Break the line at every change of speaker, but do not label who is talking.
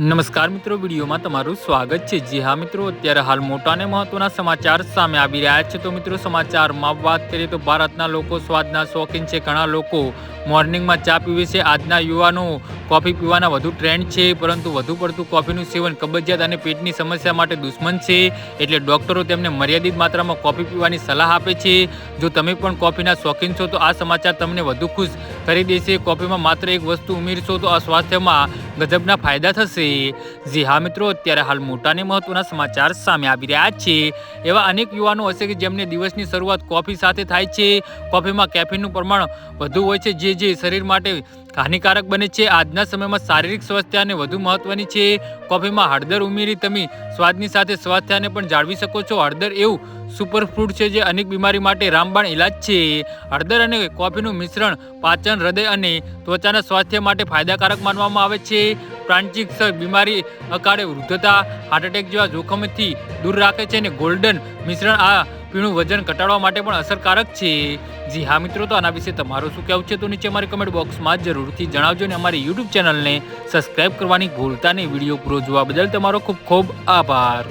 નમસ્કાર મિત્રો, વિડીયોમાં તમારું સ્વાગત છે. જી હા મિત્રો, અત્યારે હાલ મોટા અને મહત્વના સમાચાર સામે આવી રહ્યા છે. તો મિત્રો, સમાચારમાં વાત કરીએ તો ભારતના લોકો સ્વાદના શોખીન છે. ઘણા લોકો મોર્નિંગમાં ચા પીવે છે. આજના યુવાનો કોફી પીવાના વધુ ટ્રેન્ડ છે, પરંતુ વધુ પડતું કોફીનું સેવન કબજિયાત અને પેટની સમસ્યા માટે દુશ્મન છે. એટલે ડૉક્ટરો તેમને મર્યાદિત માત્રામાં કોફી પીવાની સલાહ આપે છે. જો તમે પણ કોફીના શોખીન છો, તો આ સમાચાર તમને વધુ ખુશ કરી દેશે. કોફીમાં માત્ર એક વસ્તુ ઉમેરશો, તો આ સ્વાસ્થ્યમાં ગજબના ફાયદા થશે. જી હા મિત્રો, અત્યારે હાલ મોટાને મહત્વના સમાચાર સામે આવી રહ્યા છે. એવા અનેક યુવાનો હશે કે જેમને દિવસની શરૂઆત કોફી સાથે થાય છે. કોફીમાં કેફીનનું પ્રમાણ વધુ હોય છે, જે જે શરીર માટે હાનિકારક બને છે. આજના સમયમાં શારીરિક સ્વાસ્થ્યને વધુ મહત્વની છે. કોફીમાં હળદર ઉમેરી તમે સ્વાદની સાથે સ્વાસ્થ્યને પણ જાળવી શકો છો. હળદર એવું સુપરફૂડ છે જે અનેક બીમારી માટે રામબાણ ઇલાજ છે. હળદર અને કોફીનું મિશ્રણ પાચન, હૃદય અને ત્વચાના સ્વાસ્થ્ય માટે ફાયદાકારક માનવામાં આવે છે. પ્રાંચિક બીમારી અકાળે વૃદ્ધતા હાર્ટ એટેક જેવા જોખમથી દૂર રાખે છે અને ગોલ્ડન મિશ્રણ આ પીણું વજન ઘટાડવા માટે પણ અસરકારક છે. જી હા મિત્રો, તો આના વિશે તમારું શું કહેવું છે? તો નીચે અમારી કમેન્ટ બોક્સમાં જરૂરથી જણાવજો અને અમારી યુટ્યુબ ચેનલને સબસ્ક્રાઇબ કરવાની ભૂલતા નહીં. વીડિયો પૂરો જોવા બદલ તમારો ખૂબ ખૂબ આભાર.